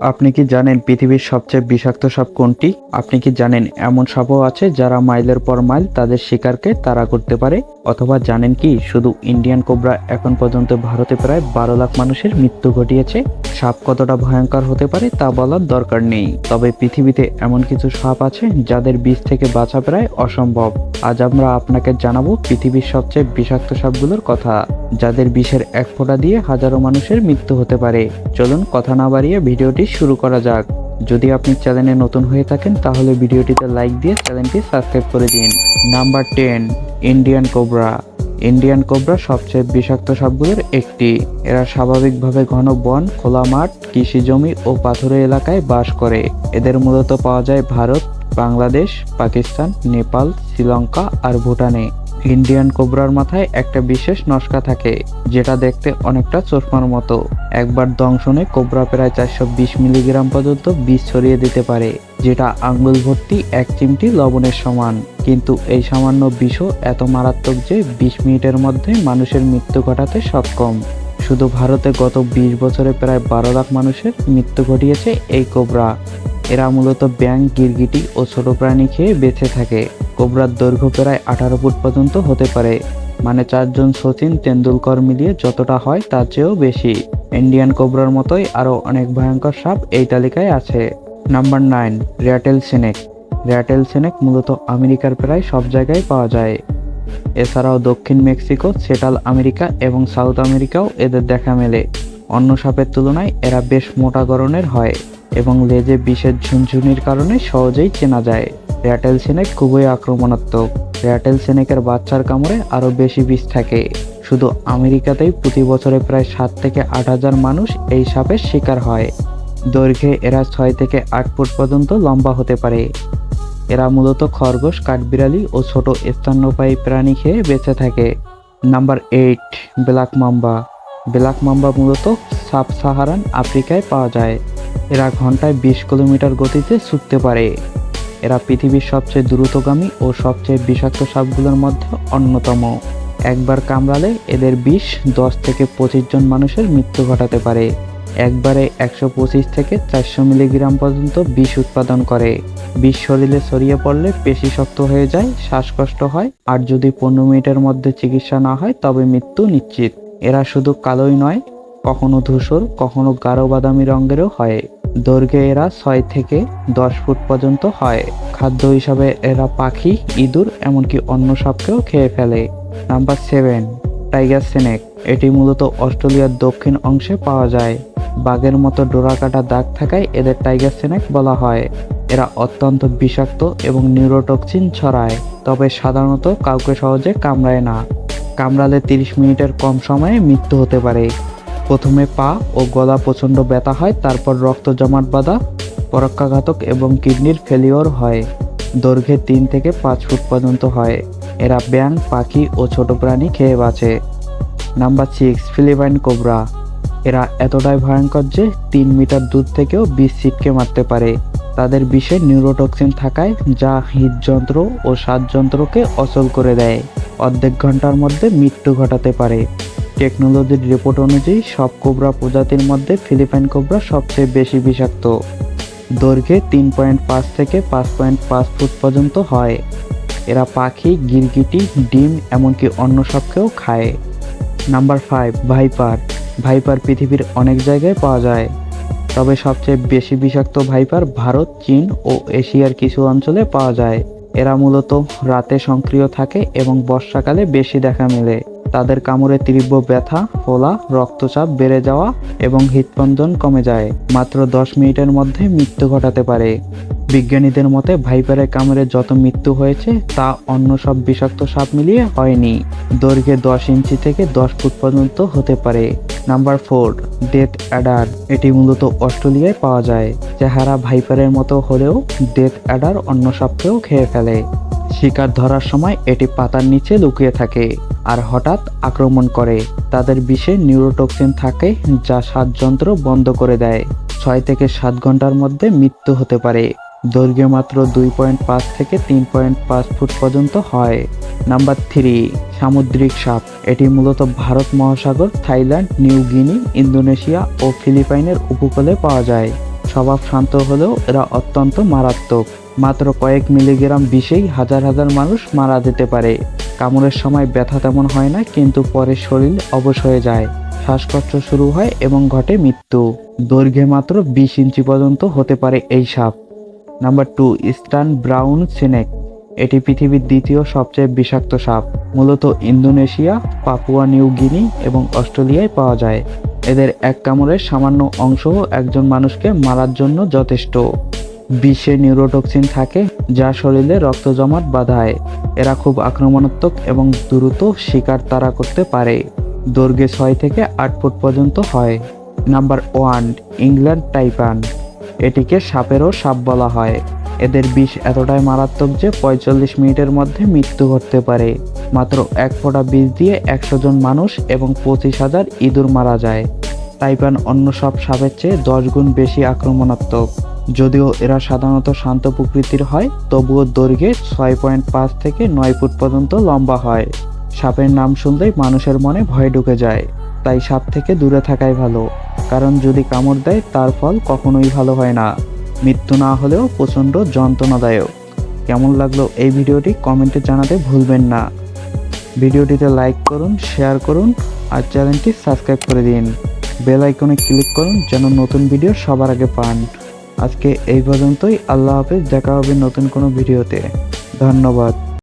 আপনি কি জানেন পৃথিবীর সবচেয়ে বিষাক্ত সাপ কোনটি? আপনি কি জানেন এমন সাপও আছে যারা মাইলের পর মাইল তাদের শিকারকে তাড়া করতে পারে? অথবা জানেন কি শুধু ইন্ডিয়ান কোবরা এখন পর্যন্ত ভারতে প্রায় বারো লাখ মানুষের মৃত্যু ঘটিয়েছে? সাপ কতটা ভয়ঙ্কর হতে পারে তা বলার দরকার নেই। তবে পৃথিবীতে এমন কিছু সাপ আছে যাদের বিষ থেকে বাঁচা প্রায় অসম্ভব। আজ আমরা আপনাকে জানাব পৃথিবীর সবচেয়ে বিষাক্ত সাপগুলোর কথা, যাদের বিষের এক ফোঁটা দিয়ে হাজারো মানুষের মৃত্যু হতে পারে। চলুন কথা না বাড়িয়ে ভিডিওটি শুরু করা যাক। যদি আপনি চ্যানেলে নতুন হয়ে থাকেন, তাহলে ভিডিওটিতে লাইক দিয়ে চ্যানেলটি সাবস্ক্রাইব করে দিন। Number ten, Indian cobra. Indian cobra সবচেয়ে বিষাক্ত সাপগুলোর একটি। এরা স্বাভাবিকভাবে ঘন বন, খোলা মাঠ, কৃষি জমি ও পাথুরে এলাকায় বাস করে। এদের মূলত পাওয়া যায় ভারত, বাংলাদেশ, পাকিস্তান, নেপাল, শ্রীলঙ্কা আর ভুটানে। ইন্ডিয়ান কোবরার মাথায় একটা বিশেষ নস্কা থাকে, যেটা দেখতে অনেকটা চশমার মতো। একবার দংশনে কোবরা প্রায় চারশো বিশ মিলিগ্রাম পর্যন্ত বিষ ছড়িয়ে দিতে পারে। যেটা আঙ্গুল ভর্তি এক চিমটি লবণের সমান। কিন্তু এই সামান্য বিষও এত মারাত্মক যে বিশ মিনিটের মধ্যে মানুষের মৃত্যু ঘটাতে সক্ষম। শুধু ভারতে গত বিশ বছরে প্রায় বারো লাখ মানুষের মৃত্যু ঘটিয়েছে এই কোবরা। এরা মূলত ব্যাং গিরগিটি ও ছোট প্রাণী খেয়ে বেঁচে থাকে। কোবরার দৈর্ঘ্য প্রায় আঠারো ফুট পর্যন্ত হতে পারে। মানে চারজন সচিন তেন্ডুলকর মিলিয়ে যতটা হয় তার চেয়েও বেশি। ইন্ডিয়ান কোবরার মতোই আরও অনেক ভয়ঙ্কর সাপ এই তালিকায় আছে। নাম্বার নাইন র্যাটেল সেনেক র্যাটেল সেনেক মূলত আমেরিকার প্রায় সব জায়গায় পাওয়া যায়। এছাড়াও দক্ষিণ মেক্সিকো, সেটাল আমেরিকা এবং সাউথ আমেরিকাও এদের দেখা মেলে। অন্য সাপের তুলনায় এরা বেশ মোটা গড়নের হয় এবং লেজে বিষের ঝুনঝুনির কারণে সহজেই চেনা যায়। র্যাটেল সেনেক খুবই আক্রমণাত্মক। র্যাটেল সেনেকের বাচ্চার কামড়ে আরও বেশি বিষ থাকে। শুধু আমেরিকাতেই প্রতি বছরে প্রায় সাত থেকে আট হাজার মানুষ এই সাপের শিকার হয়। দৈর্ঘ্যে এরা ছয় থেকে আট ফুট পর্যন্ত লম্বা হতে পারে। এরা মূলত খরগোশ, কাঠবিড়ালি ও ছোট স্তন্যপায়ী প্রাণী খেয়ে বেঁচে থাকে। Number eight, black mamba. Black mamba মূলত সাব সাহারান আফ্রিকায় পাওয়া যায়। এরা ঘন্টায় বিশ কিলোমিটার গতিতে ছুটতে পারে। এরা পৃথিবীর সবচেয়ে দ্রুতগামী ও সবচেয়ে বিষাক্ত সাপগুলোর মধ্যে অন্যতম। একবার কামড়ালে এদের বিষ দশ থেকে পঁচিশ জন মানুষের মৃত্যু ঘটাতে পারে। একবারে একশো পঁচিশ থেকে চারশো মিলিগ্রাম পর্যন্ত বিষ উৎপাদন করে। বিষ শরীরে ছড়িয়ে পড়লে পেশি শক্ত হয়ে যায়, শ্বাসকষ্ট হয়, আর যদি পনেরো মিনিটের মধ্যে চিকিৎসা না হয়, তবে মৃত্যু নিশ্চিত। এরা শুধু কালোই নয়, কখনো ধূসর, কখনো গাঢ় বাদামি রঙেরও হয়। দৈর্ঘ্যে এরা ছয় থেকে দশ ফুট পর্যন্ত হয়। খাদ্য হিসাবে এরা পাখি, ইঁদুর, এমনকি অন্য সাপকেও খেয়ে ফেলে। Number seven, tiger snake. এটি মূলত অস্ট্রেলিয়ার দক্ষিণ অংশে পাওয়া যায়। বাঘের মতো ডোরাকাটা দাগ থাকায় এদের টাইগার স্নেক বলা হয়। এরা অত্যন্ত বিষাক্ত এবং নিউরোটক্সিন ছড়ায়, তবে সাধারণত কাউকে সহজে কামড়ায় না। কামড়ালে তিরিশ মিনিটের কম সময়ে মৃত্যু হতে পারে। প্রথমে পা ও গলা প্রচণ্ড ব্যথা হয়, তারপর রক্ত জমাট বাঁধা, পরক্ষাঘাতক এবং কিডনির ফেলিওর হয়। দৈর্ঘ্যে তিন থেকে পাঁচ ফুট পর্যন্ত হয়। এরা ব্যাং পাখি ও ছোট প্রাণী খেয়ে বাঁচে। নাম্বার সিক্স ফিলিপাইন কোবরা এরা এতটাই ভয়ঙ্কর যে তিন মিটার দূর থেকেও বিষ ছিটকে মারতে পারে। তাদের বিষে নিউরোটক্সিন থাকায় যা হৃদযন্ত্র ও শ্বাসযন্ত্রকে অচল করে দেয়। অর্ধেক ঘণ্টার মধ্যে মৃত্যু ঘটাতে পারে। টেকনোলজির রিপোর্ট অনুযায়ী সব কোবরা প্রজাতির মধ্যে ফিলিপাইন কোবরা সবচেয়ে বেশি বিষাক্ত। দৈর্ঘ্যে তিন পয়েন্ট পাঁচ থেকে পাঁচ পয়েন্ট পাঁচ ফুট পর্যন্ত হয়। এরা পাখি, গিরগিটি, ডিম, এমনকি অন্য সবকেও খায়। Number five, viper. ভাইপার পৃথিবীর অনেক জায়গায় পাওয়া যায়। তবে সবচেয়ে বেশি বিষাক্ত ভাইপার ভারত, চীন ও এশিয়ার কিছু অঞ্চলে পাওয়া যায়। এরা মূলত রাতে সক্রিয় থাকে এবং বর্ষাকালে বেশি দেখা মেলে। তাদের কামড়ে তীব্র ব্যথা, ফোলা, রক্তচাপ বেড়ে যাওয়া এবং হৃদস্পন্দন কমে যায়। মাত্র দশ মিনিটের মধ্যে মৃত্যু ঘটাতে পারে। বিজ্ঞানীদের মতে ভাইপারের কামড়ে যত মৃত্যু হয়েছে, তা অন্য সব বিষাক্ত সাপ মিলিয়ে হয়নি। দৈর্ঘ্যে দশ ইঞ্চি থেকে দশ ফুট পর্যন্ত হতে পারে। নাম্বার ফোর ডেথ অ্যাডার এটি মূলত অস্ট্রেলিয়ায় পাওয়া যায়। চেহারা ভাইপারের মতো হলেও ডেথ অ্যাডার অন্য সাপকেও খেয়ে ফেলে। শিকার ধরার সময় এটি পাতার নিচে লুকিয়ে থাকে আর হঠাৎ আক্রমণ করে। তাদের বিষে নিউরোটক্সিন থাকে যা শ্বাসযন্ত্র বন্ধ করে দেয়। ছয় থেকে সাত ঘণ্টার মধ্যে মৃত্যু হতে পারে। দৈর্ঘ্য মাত্র দুই পয়েন্ট পাঁচ থেকে তিন পয়েন্ট পাঁচ ফুট পর্যন্ত হয়। নাম্বার থ্রি সামুদ্রিক সাপ। এটি মূলত Bharat Mahasagar, Thailand, New Guinea, Indonesia ও ফিলিপাইনের উপকূলে পাওয়া যায়। স্বভাব শান্ত হলেও এরা অত্যন্ত মারাত্মক। মাত্র কয়েক মিলিগ্রাম বিষেই হাজার হাজার মানুষ মারা যেতে পারে। কামড়ের সময় ব্যথা তেমন হয় না, কিন্তু পরে শরীর অবশ হয়ে যায়। শ্বাসকষ্ট শুরু হয় এবং ঘটে মৃত্যু। দৈর্ঘ্যে মাত্র বিশ ইঞ্চি পর্যন্ত হতে পারে এই সাপ। Number two eastern brown snake এটি পৃথিবীর দ্বিতীয় সবচেয়ে বিষাক্ত সাপ, মূলত ইন্দোনেশিয়া, পাপুয়া নিউ গিনি এবং অস্ট্রেলিয়ায় পাওয়া যায়। এদের এক কামড়ের সামান্য অংশও একজন মানুষকে মারার জন্য যথেষ্ট। বিষে নিউরোটক্সিন থাকে, যা শরীরে রক্ত জমাট বাঁধায়। এরা খুব আক্রমণাত্মক এবং দ্রুত শিকার তাড়া করতে পারে। দৈর্ঘ্যে ছয় থেকে আট ফুট পর্যন্ত হয়। নাম্বার ওয়ান ইংল্যান্ড টাইপান এটিকে সাপেরও সাপ বলা হয়। এদের বিষ এতটাই মারাত্মক যে পঁয়তাল্লিশ মিনিটের মধ্যে মৃত্যু ঘটতে পারে। মাত্র এক ফোঁটা বিষ দিয়ে একশো জন মানুষ এবং পঁচিশ হাজার ইঁদুর মারা যায়। টাইপান অন্য সব সাপের চেয়ে দশ গুণ বেশি আক্রমণাত্মক। যদিও এরা সাধারণত শান্ত প্রকৃতির হয়, তবুও দৈর্ঘ্যে ছয় পয়েন্ট পাঁচ থেকে নয় ফুট পর্যন্ত লম্বা হয়। সাপের নাম শুনলেই মানুষের মনে ভয় ঢুকে যায়। তাই সাপ থেকে দূরে থাকাই ভালো, কারণ যদি কামড় দেয় তার ফল কখনোই ভালো হয় না। মৃত্যু না হলেও প্রচণ্ড যন্ত্রণাদায়ক। কেমন লাগল এই ভিডিওটি কমেন্টে জানাতে ভুলবেন না। ভিডিওটিতে লাইক করুন, শেয়ার করুন আর চ্যানেলটি সাবস্ক্রাইব করে দিন। বেল আইকনে ক্লিক করুন যেন নতুন ভিডিও সবার আগে পান। আজকে এই পর্যন্তই, আল্লাহ হাফেজ, দেখা হবে নতুন কোনো ভিডিওতে। ধন্যবাদ।